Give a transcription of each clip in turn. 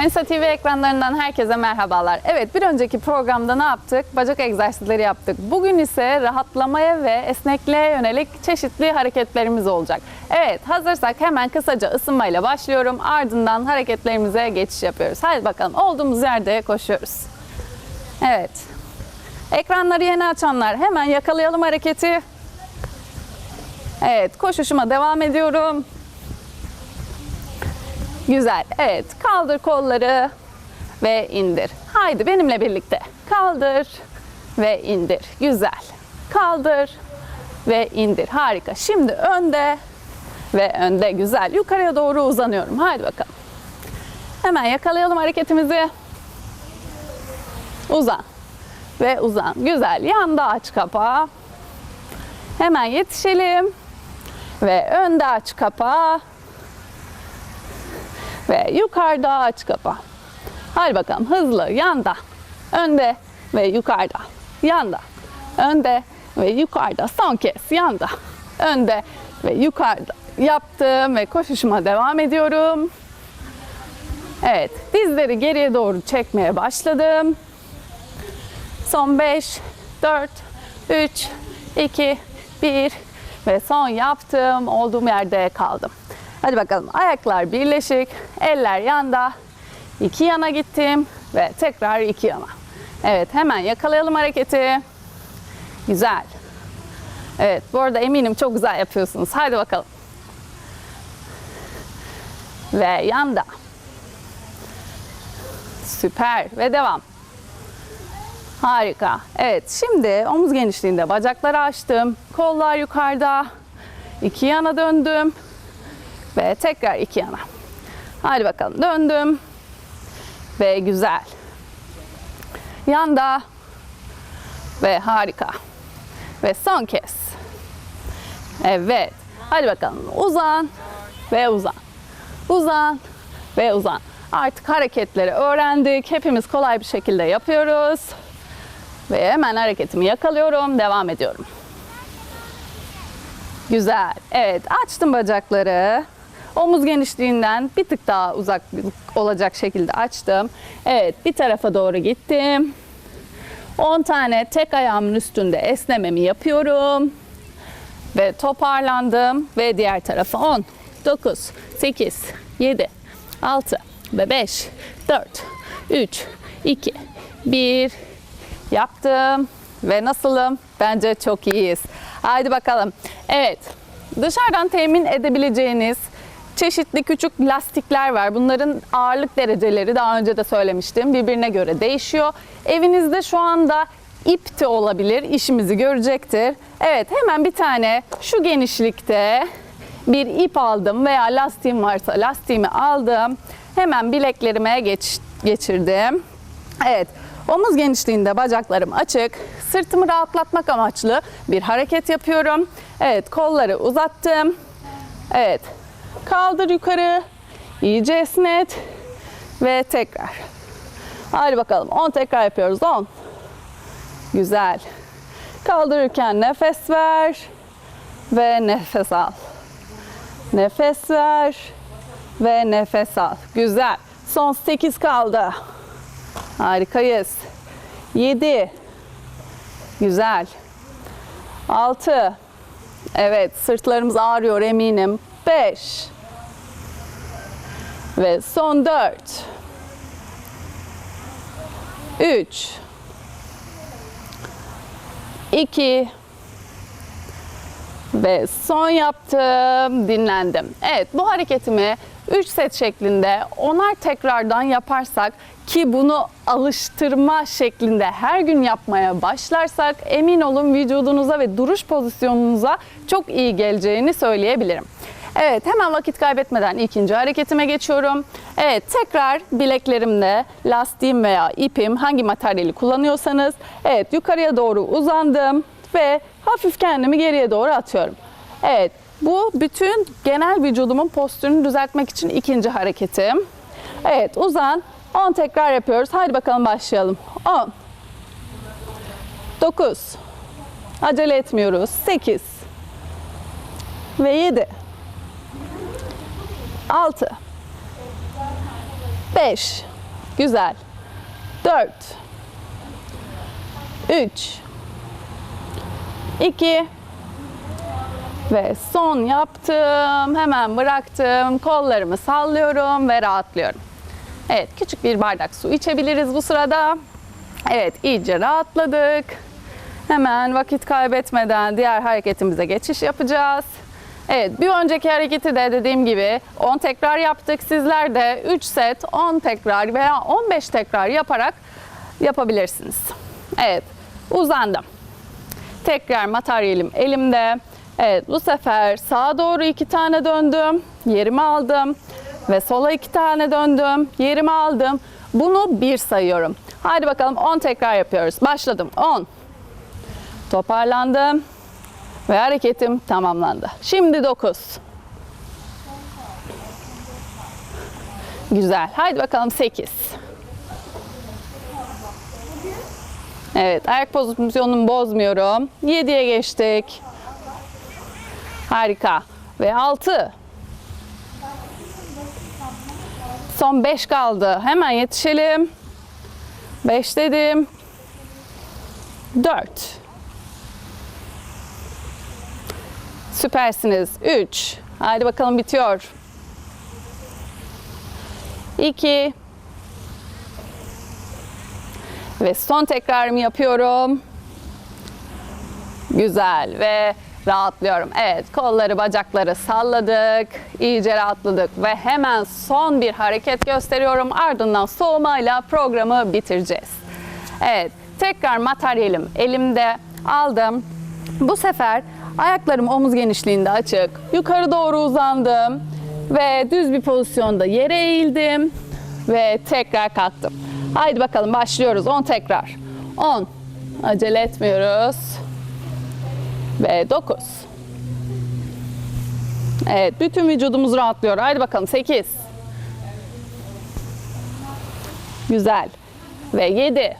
Manisa TV ekranlarından herkese merhabalar. Evet bir önceki programda ne yaptık? Bacak egzersizleri yaptık. Bugün ise rahatlamaya ve esnekliğe yönelik çeşitli hareketlerimiz olacak. Evet hazırsak hemen kısaca ısınmayla başlıyorum. Ardından hareketlerimize geçiş yapıyoruz. Hadi bakalım olduğumuz yerde koşuyoruz. Evet. Ekranları yeni açanlar hemen yakalayalım hareketi. Evet koşuşuma devam ediyorum. Güzel. Evet. Kaldır kolları ve indir. Haydi benimle birlikte. Kaldır ve indir. Güzel. Kaldır ve indir. Harika. Şimdi önde ve önde. Güzel. Yukarıya doğru uzanıyorum. Haydi bakalım. Hemen yakalayalım hareketimizi. Uzan ve uzan. Güzel. Yanda aç kapağı. Hemen yetişelim. Ve önde aç kapağı ve yukarıda aç kapa. Hadi bakalım hızlı yanda, önde ve yukarıda, yanda, önde ve yukarıda. Son kez yanda, önde ve yukarıda yaptım ve koşuşuma devam ediyorum. Evet, dizleri geriye doğru çekmeye başladım. Son 5, 4, 3, 2, 1 ve son yaptım. Olduğum yerde kaldım. Hadi bakalım ayaklar birleşik, eller yanda. iki yana gittim ve tekrar iki yana. Evet hemen yakalayalım hareketi. Güzel. Evet bu arada eminim çok güzel yapıyorsunuz. Hadi bakalım. Ve yanda. Süper ve devam. Harika. Evet şimdi omuz genişliğinde bacakları açtım. Kollar yukarıda. İki yana döndüm. Ve tekrar iki yana. Hadi bakalım döndüm. Ve güzel. Yanda. Ve harika. Ve son kez. Evet. Hadi bakalım uzan ve uzan. Uzan ve uzan. Artık hareketleri öğrendik. Hepimiz kolay bir şekilde yapıyoruz. Ve hemen hareketimi yakalıyorum. Devam ediyorum. Güzel. Evet açtım bacakları. Omuz genişliğinden bir tık daha uzak olacak şekilde açtım. Evet bir tarafa doğru gittim. 10 tane tek ayağımın üstünde esnememi yapıyorum. Ve toparlandım ve diğer tarafa 10, 9, 8, 7, 6 ve 5, 4, 3, 2, 1 yaptım. Ve nasılım? Bence çok iyiyiz. Haydi bakalım. Evet. Dışarıdan temin edebileceğiniz çeşitli küçük lastikler var. Bunların ağırlık dereceleri daha önce de söylemiştim. Birbirine göre değişiyor. Evinizde şu anda ip de olabilir. İşimizi görecektir. Evet hemen bir tane şu genişlikte bir ip aldım veya lastiğim varsa lastiğimi aldım. Hemen bileklerime geç, geçirdim. Evet omuz genişliğinde bacaklarım açık. Sırtımı rahatlatmak amaçlı bir hareket yapıyorum. Evet kolları uzattım. Evet Kaldır yukarı. İyice esnet. Ve tekrar. Hadi bakalım. 10 tekrar yapıyoruz. 10. Güzel. Kaldırırken nefes ver. Ve nefes al. Nefes ver. Ve nefes al. Güzel. Son 8 kaldı. Harikayız. 7. Güzel. 6. Evet sırtlarımız ağrıyor eminim. 5 ve son 4 3 2 ve son yaptım, dinlendim. Evet, bu hareketimi 3 set şeklinde onar tekrardan yaparsak ki bunu alıştırma şeklinde her gün yapmaya başlarsak emin olun vücudunuza ve duruş pozisyonunuza çok iyi geleceğini söyleyebilirim. Evet hemen vakit kaybetmeden ikinci hareketime geçiyorum. Evet tekrar bileklerimde lastiğim veya ipim hangi materyali kullanıyorsanız evet yukarıya doğru uzandım ve hafif kendimi geriye doğru atıyorum. Evet bu bütün genel vücudumun postürünü düzeltmek için ikinci hareketim. Evet uzan 10 tekrar yapıyoruz. Haydi bakalım başlayalım. 10 9 Acele etmiyoruz. 8 ve 7 6 5 Güzel. 4 3 2 ve son yaptım. Hemen bıraktım. Kollarımı sallıyorum ve rahatlıyorum. Evet, küçük bir bardak su içebiliriz bu sırada. Evet, iyice rahatladık. Hemen vakit kaybetmeden diğer hareketimize geçiş yapacağız. Evet, bir önceki hareketi de dediğim gibi 10 tekrar yaptık. Sizler de 3 set 10 tekrar veya 15 tekrar yaparak yapabilirsiniz. Evet, uzandım. Tekrar materyalim elimde. Evet bu sefer sağa doğru iki tane döndüm. Yerimi aldım. Ve sola iki tane döndüm. Yerimi aldım. Bunu bir sayıyorum. Hadi bakalım 10 tekrar yapıyoruz. Başladım. 10. Toparlandım. Ve hareketim tamamlandı. Şimdi 9. Güzel. Haydi bakalım 8. Evet, ayak pozisyonumu bozmuyorum. 7'ye geçtik. Harika. Ve 6. Son 5 kaldı. Hemen yetişelim. 5 dedim. 4. Süpersiniz. 3. Haydi bakalım bitiyor. 2. Ve son tekrarımı yapıyorum. Güzel ve rahatlıyorum. Evet kolları bacakları salladık. iyice rahatladık ve hemen son bir hareket gösteriyorum. Ardından soğumayla programı bitireceğiz. Evet tekrar materyalim elimde aldım. Bu sefer ayaklarım omuz genişliğinde açık. Yukarı doğru uzandım ve düz bir pozisyonda yere eğildim ve tekrar kalktım. Haydi bakalım başlıyoruz. 10 tekrar. 10. Acele etmiyoruz. Ve 9. Evet, bütün vücudumuz rahatlıyor. Haydi bakalım 8. Güzel. Ve 7.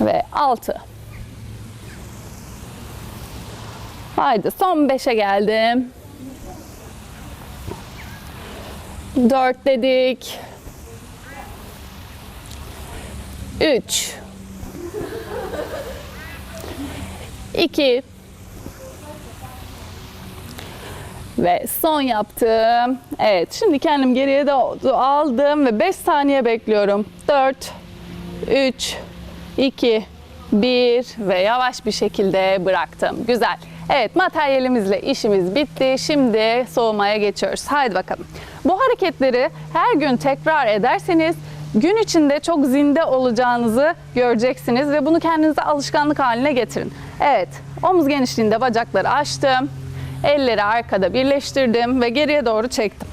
Ve 6. Haydi son 5'e geldim. 4 dedik. 3 2 ve son yaptım. Evet, şimdi kendim geriye doğru aldım ve 5 saniye bekliyorum. 4 3 2 1 ve yavaş bir şekilde bıraktım. Güzel. Evet materyalimizle işimiz bitti. Şimdi soğumaya geçiyoruz. Haydi bakalım. Bu hareketleri her gün tekrar ederseniz gün içinde çok zinde olacağınızı göreceksiniz ve bunu kendinize alışkanlık haline getirin. Evet omuz genişliğinde bacakları açtım. Elleri arkada birleştirdim ve geriye doğru çektim.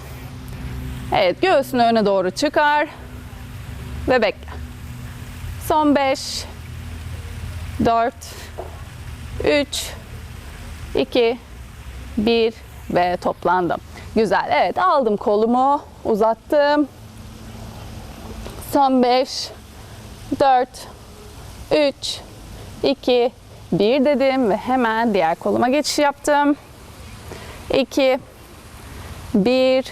Evet göğsünü öne doğru çıkar ve bekle. Son 5 4 3 2 1 ve toplandım. Güzel. Evet aldım kolumu, uzattım. Son 5 4 3 2 1 dedim ve hemen diğer koluma geçiş yaptım. 2 1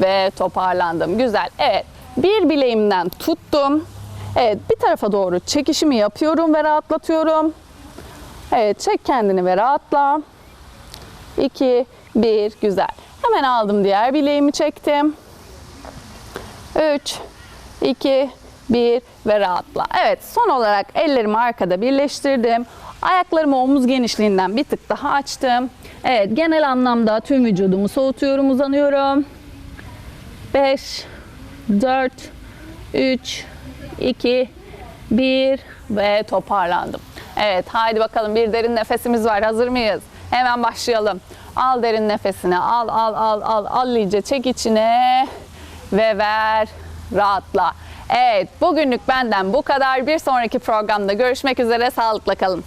ve toparlandım. Güzel. Evet. Bir bileğimden tuttum. Evet, bir tarafa doğru çekişimi yapıyorum ve rahatlatıyorum. Evet, çek kendini ve rahatla. 2 1 güzel. Hemen aldım diğer bileğimi çektim. 3 2 1 ve rahatla. Evet, son olarak ellerimi arkada birleştirdim. Ayaklarımı omuz genişliğinden bir tık daha açtım. Evet, genel anlamda tüm vücudumu soğutuyorum, uzanıyorum. 5 4 3 2 1 ve toparlandım. Evet, haydi bakalım bir derin nefesimiz var. Hazır mıyız? Hemen başlayalım. Al derin nefesini. Al al al al al iyice çek içine ve ver. Rahatla. Evet, bugünlük benden bu kadar. Bir sonraki programda görüşmek üzere. Sağlıkla kalın.